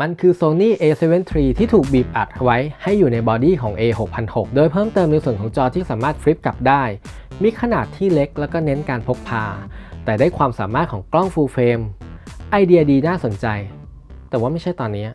มันคือ Sony A7 III ที่ถูกบีบอัดไว้ให้อยู่ในบอดี้ของ A6006 โดยเพิ่มเติมในส่วนของจอที่สามารถฟลิปกลับได้ มีขนาดที่เล็กแล้วก็เน้นการพกพา แต่ได้ความสามารถของกล้อง Full Frame ไอเดียดีน่าสนใจ แต่ว่าไม่ใช่ตอนนี้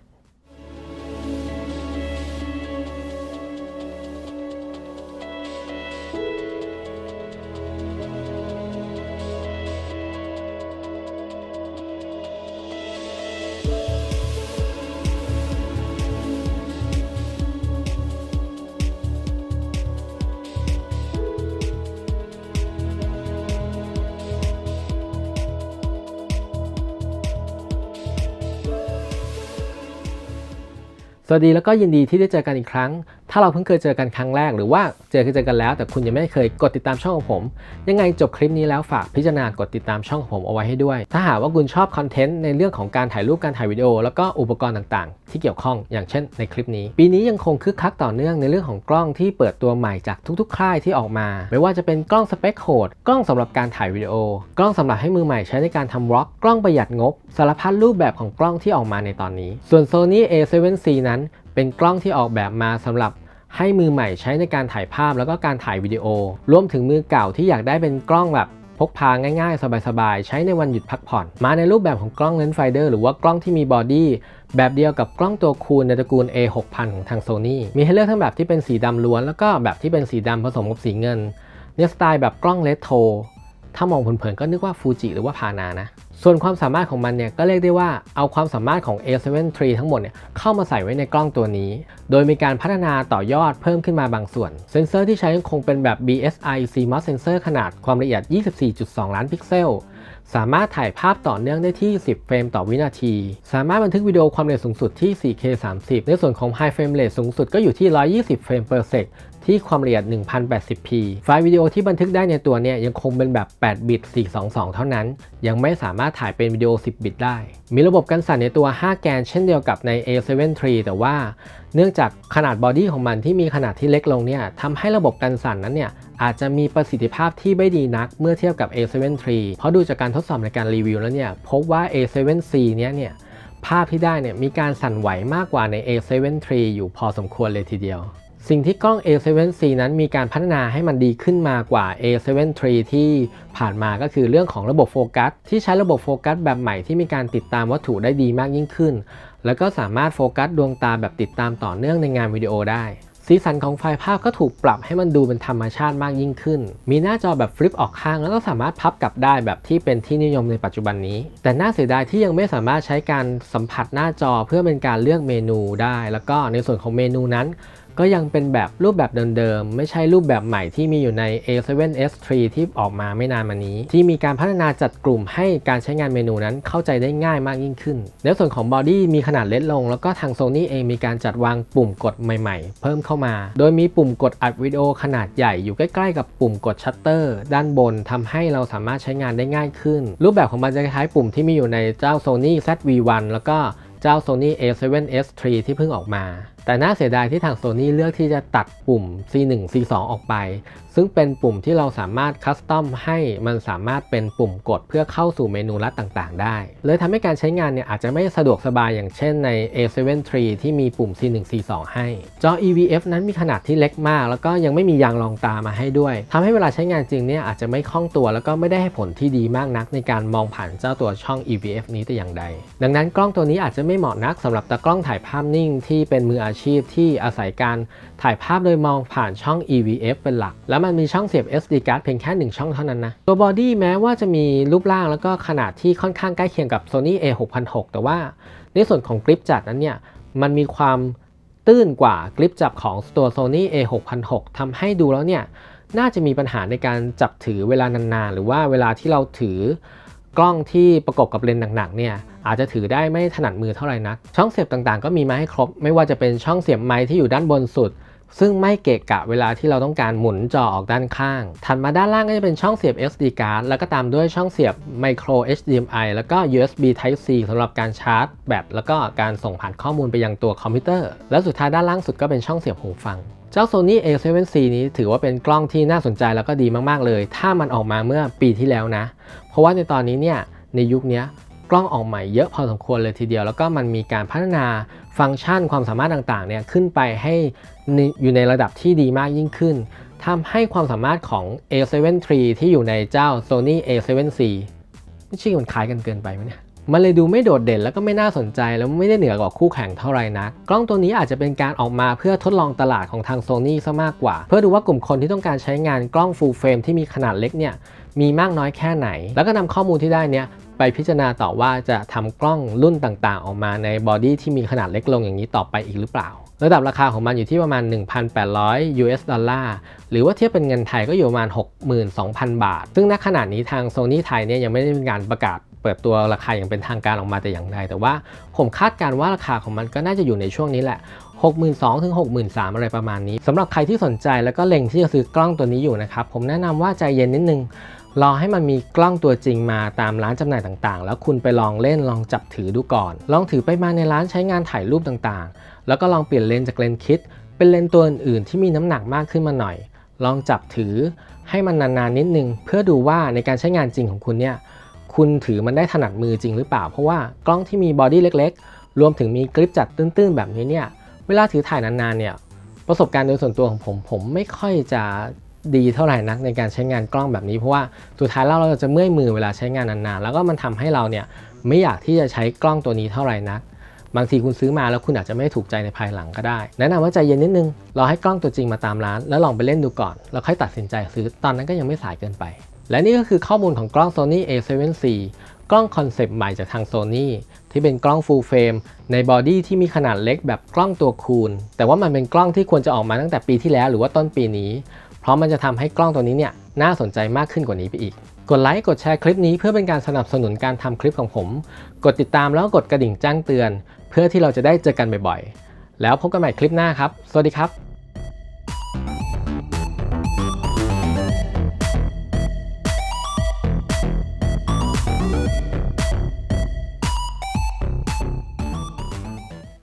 สวัสดีแล้วก็ยินดีที่ได้เจอกันอีกครั้ง ถ้าเราเพิ่งเคยเจอกันครั้งแรกหรือว่าเจอเคยเจอกันแล้ว แต่คุณยังไม่เคยกดติดตามช่องของผม ยังไงจบคลิปนี้แล้วฝากพิจารณากดติดตามช่องของผมเอาไว้ให้ด้วย ถ้าหากว่าคุณชอบคอนเทนต์ในเรื่องของการถ่ายรูปการถ่ายวิดีโอ แล้วก็อุปกรณ์ต่างๆ ที่เกี่ยวข้องอย่างเช่นในคลิปนี้ ปีนี้ยังคงคึกคักต่อเนื่องในเรื่องของกล้องที่เปิดตัวใหม่จากทุกๆ ค่ายที่ออกมา ไม่ว่าจะเป็นกล้องสเปคโหดกล้องสำหรับการถ่ายวิดีโอ กล้องสำหรับให้มือใหม่ใช้ในการทำวล็อกกล้องประหยัดงบ สารพัดรูปแบบของกล้องที่ออกมาในตอนนี้ ส่วน Sony A7C นั้นเป็นกล้องที่ออกแบบมาสำหรับ ให้มือใหม่ใช้ในการถ่ายภาพแล้วก็การถ่ายวิดีโอ รวมถึงมือเก่าที่อยากได้เป็นกล้องแบบพกพาง่ายๆ สบายๆ ใช้ในวันหยุดพักผ่อน มาในรูปแบบของกล้องเลนส์ไฟเดอร์หรือว่ากล้องที่มีบอดี้แบบเดียวกับกล้องตัวคูณในตระกูล A6000 ของทาง Sony มีให้เลือกทั้งแบบที่เป็นสีดำล้วน แล้วก็แบบที่เป็นสีดำผสมกับสีเงิน เนี่ยสไตล์แบบกล้องเลโทถ้ามองเผินๆก็นึกว่าฟูจิหรือว่าพานานะ ส่วนความสามารถของมันเนี่ยก็เรียกได้ว่าเอาความสามารถของ A7 III ทั้งหมดเนี่ยเข้ามาใส่ไว้ในกล้องตัวนี้ โดยมีการพัฒนาต่อยอดเพิ่มขึ้นมาบางส่วน เซ็นเซอร์ที่ใช้ยังคงเป็นแบบ BSI CMOS sensor ขนาดความละเอียด 24.2 ล้านพิกเซล สามารถถ่ายภาพต่อเนื่องได้ที่ 10 เฟรมต่อวินาที สามารถบันทึกวิดีโอความเร็วสูงสุดที่ 4K 30 ในส่วนของ High Frame Rate สูงสุดก็อยู่ที่ 120 เฟรม per sec ที่ความละเอียด 1080p ไฟล์วิดีโอที่บันทึกได้ในตัวเนี่ยยังคงเป็นแบบ 8 บิต 422 เท่านั้น ยังไม่สามารถถ่ายเป็นวิดีโอ 10 บิตได้ มีระบบกันสั่นในตัว 5 แกนเช่นเดียวกับใน A7 III แต่ว่าเนื่องจากขนาดบอดี้ของมันที่มีขนาดที่เล็กลงเนี่ยทำให้ระบบกันสั่นนั้นเนี่ยอาจจะมีประสิทธิภาพที่ไม่ดีนักเมื่อเทียบกับ A7 III เพราะดูจากการทดสอบในการรีวิวแล้วเนี่ยพบว่า A7C เนี้ยเนี่ยภาพที่ได้เนี่ยมีการสั่นไหวมากกว่าใน A7 III อยู่พอสมควรเลยทีเดียว สิ่งที่กล้อง A7C นั้นมีการพัฒนาให้มันดีขึ้นมากว่า A7 III ที่ผ่านมาก็คือเรื่องของระบบโฟกัสที่ใช้ระบบโฟกัสแบบใหม่ที่มีการติดตามวัตถุได้ดีมากยิ่งขึ้น แล้วก็สามารถโฟกัสดวงตาแบบติดตามต่อเนื่องในงานวิดีโอได้ สีสันของไฟล์ภาพก็ถูกปรับให้มันดูเป็นธรรมชาติมากยิ่งขึ้น มีหน้าจอแบบฟลิปออกข้างแล้วก็สามารถพับกลับได้แบบที่เป็นที่นิยมในปัจจุบันนี้ แต่น่าเสียดายที่ยังไม่สามารถใช้การสัมผัสหน้าจอเพื่อเป็นการเลือกเมนูได้ แล้วก็ในส่วนของเมนูนั้น ก็ยังเป็นแบบรูปแบบเดิมๆ ไม่ใช่รูปแบบใหม่ที่มีอยู่ใน A7S III ที่ออกมาไม่นานมานี้ ที่มีการพัฒนาจัดกลุ่มให้การใช้งานเมนูนั้นเข้าใจได้ง่ายมากยิ่งขึ้น ในส่วนของบอดี้มีขนาดเล็กลง แล้วก็ทาง Sony เองมีการจัดวางปุ่มกดใหม่ๆ เพิ่มเข้ามา โดยมีปุ่มกดอัดวิดีโอขนาดใหญ่อยู่ใกล้ๆกับปุ่มกดชัตเตอร์ด้านบนทำให้เราสามารถใช้งานได้ง่ายขึ้น รูปแบบของมันจะคล้ายปุ่มที่มีอยู่ในเจ้า Sony ZV-1 แล้วก็เจ้า Sony A7S III ที่เพิ่งออกมา แต่น่าเสียดายที่ทาง Sony เลือกที่จะตัดปุ่ม C1 C2 ออกไป ซึ่งเป็นปุ่มที่เราสามารถคัสตอมให้มันสามารถเป็นปุ่มกดเพื่อเข้าสู่เมนูลัดต่างๆ ได้ เลยทำให้การใช้งานเนี่ยอาจจะไม่สะดวกสบายอย่างเช่นใน A7 III ที่มีปุ่ม C1 C2 ให้ จอ EVF นั้นมีขนาดที่เล็กมาก แล้วก็ยังไม่มียางรองตามาให้ด้วยทำให้เวลาใช้งานจริงเนี่ยอาจจะไม่คล่องตัวแล้วก็ไม่ได้ให้ผลที่ดีมากนักในการมองผ่านเจ้าตัวช่อง EVF นี้แต่อย่างใด ดังนั้นกล้องตัวนี้อาจจะไม่เหมาะนักสำหรับตากล้องถ่ายภาพนิ่งที่เป็นมืออาชีพที่อาศัยการถ่ายภาพโดยมองผ่านช่อง EVF เป็นหลัก แล้วมันมีช่องเสียบ SD card เพียงแค่ 1 ช่องเท่านั้นนะ ตัวบอดี้แม้ว่าจะมีรูปร่างแล้วก็ขนาดที่ค่อนข้างใกล้เคียงกับ Sony A6006 แต่ว่าในส่วนของกริปจับนั้นเนี่ยมันมีความตื้นกว่ากริปจับของตัว Sony A6006 ทำให้ดูแล้วเนี่ยน่าจะมีปัญหาในการจับถือเวลานานๆ หรือว่าเวลาที่เราถือ กล้องที่ประกบกับเลนส์หนักๆเนี่ยอาจจะถือได้ไม่ถนัดมือเท่าไหร่นัก ช่องเสียบต่างๆ ก็มีมาให้ครบ ไม่ว่าจะเป็นช่องเสียบไม้ที่อยู่ด้านบนสุด ซึ่งไม่เกะกะเวลาที่เราต้องการหมุนจอออกด้านข้าง ถัดมาด้านล่างก็จะเป็นช่องเสียบ SD card แล้วก็ตามด้วยช่องเสียบ micro HDMI แล้วก็ USB Type C สำหรับการชาร์จแบตแล้วก็การส่งผ่านข้อมูลไปยังตัวคอมพิวเตอร์ และสุดท้ายด้านล่างสุดก็เป็นช่องเสียบหูฟังเจ้า Sony A7C นี้ถือว่าเป็นกล้องที่น่าสนใจแล้วก็ดีมากๆเลย ถ้ามันออกมาเมื่อปีที่แล้วนะ เพราะว่าในตอนนี้เนี่ยในยุคนี้ กล้องออกใหม่เยอะพอสมควรเลยทีเดียว แล้วก็มันมีการพัฒนาฟังก์ชันความสามารถต่างๆเนี่ยขึ้นไปให้อยู่ในระดับที่ดีมากยิ่งขึ้นทำให้ความสามารถของ A7 III ที่อยู่ในเจ้า Sony A7C ไม่ชื่อมันคล้ายกันเกินไปไหมเนี่ยมันเลยดูไม่โดดเด่นแล้วก็ไม่น่าสนใจแล้วไม่ได้เหนือกว่าคู่แข่งเท่าไหร่นักกล้องตัวนี้อาจจะเป็นการออกมาเพื่อทดลองตลาดของทาง Sony ซะมากกว่า เพื่อดูว่ากลุ่มคนที่ต้องการใช้งานกล้อง full frame ที่มีขนาดเล็กเนี่ยมีมากน้อยแค่ไหน แล้วก็นำข้อมูลที่ได้เนี่ย ไปพิจารณาต่อว่าจะทำกล้องรุ่นต่างๆ ออกมาในบอดี้ที่มีขนาดเล็กลงอย่างนี้ต่อไปอีกหรือเปล่า ระดับราคาของมันอยู่ที่ประมาณ 1,800 US ดอลลาร์หรือว่าเทียบเป็นเงินไทยก็อยู่ประมาณ 62,000 บาท ซึ่งณขณะนี้ทาง Sony ไทยเนี่ยยังไม่ได้มีการประกาศเปิดตัวราคาอย่างเป็นทางการออกมาแต่อย่างใดแต่ว่าผมคาดการณ์ว่าราคาของมันก็น่าจะอยู่ในช่วงนี้แหละ62,000ถึง63,000อะไรประมาณนี้สำหรับใครที่สนใจแล้วก็เล็งที่จะซื้อกล้องตัวนี้อยู่นะครับผมแนะนำว่าใจเย็นนิดนึง รอให้มันมีกล้องตัวจริงมาตามร้านจำหน่ายต่างๆ แล้วคุณไปลองเล่นลองจับถือดูก่อน ลองถือไปมาในร้านใช้งานถ่ายรูปต่างๆ แล้วก็ลองเปลี่ยนเลนส์จากเลนส์คิด เป็นเลนส์ตัวอื่นๆที่มีน้ำหนักมากขึ้นมาหน่อย ลองจับถือให้มันนานๆนิดนึง เพื่อดูว่าในการใช้งานจริงของคุณเนี่ยคุณถือมันได้ถนัดมือจริงหรือเปล่า เพราะว่ากล้องที่มีบอดี้เล็กๆ รวมถึงมีกริปจัดตื้นๆ แบบนี้เนี่ยเวลาถือถ่ายนานๆเนี่ยประสบการณ์โดยส่วนตัวของผมผมไม่ค่อยจะ ดีเท่าไหร่นักในการใช้งานกล้องแบบนี้เพราะว่าสุดท้ายแล้วเราจะเมื่อยมือเวลาใช้งานนานๆ แล้วก็มันทำให้เราเนี่ยไม่อยากที่จะใช้กล้องตัวนี้เท่าไหร่นัก บางทีคุณซื้อมาแล้วคุณอาจจะไม่ถูกใจในภายหลังก็ได้ แนะนำว่าใจเย็นนิดนึงรอให้กล้องตัวจริงมาตามร้าน แล้วลองไปเล่นดูก่อน แล้วค่อยตัดสินใจซื้อตอนนั้นก็ยังไม่สายเกินไป และนี่ก็คือข้อมูลของกล้อง Sony A7C กล้องคอนเซปต์ใหม่จากทาง Sony ที่เป็นกล้อง full frame ในบอดี้ที่มีขนาดเล็กแบบกล้องตัวคูณ แต่ว่ามันเป็นกล้องที่ควรจะออกมาตั้งแต่ปีที่แล้ว หรือว่าต้นปีนี้ ราะมันจะทำให้กล้องตัวนี้เนี่ยน่าสนใจมากขึ้นกว่านี้ไปอีก กดไลค์กดแชร์คลิปนี้เพื่อเป็นการสนับสนุนการทำคลิปของผม กดติดตามแล้วกดกระดิ่งแจ้งเตือน เพื่อที่เราจะได้เจอกันบ่อยๆ แล้วพบกันใหม่คลิปหน้าครับ สวัสดีครับ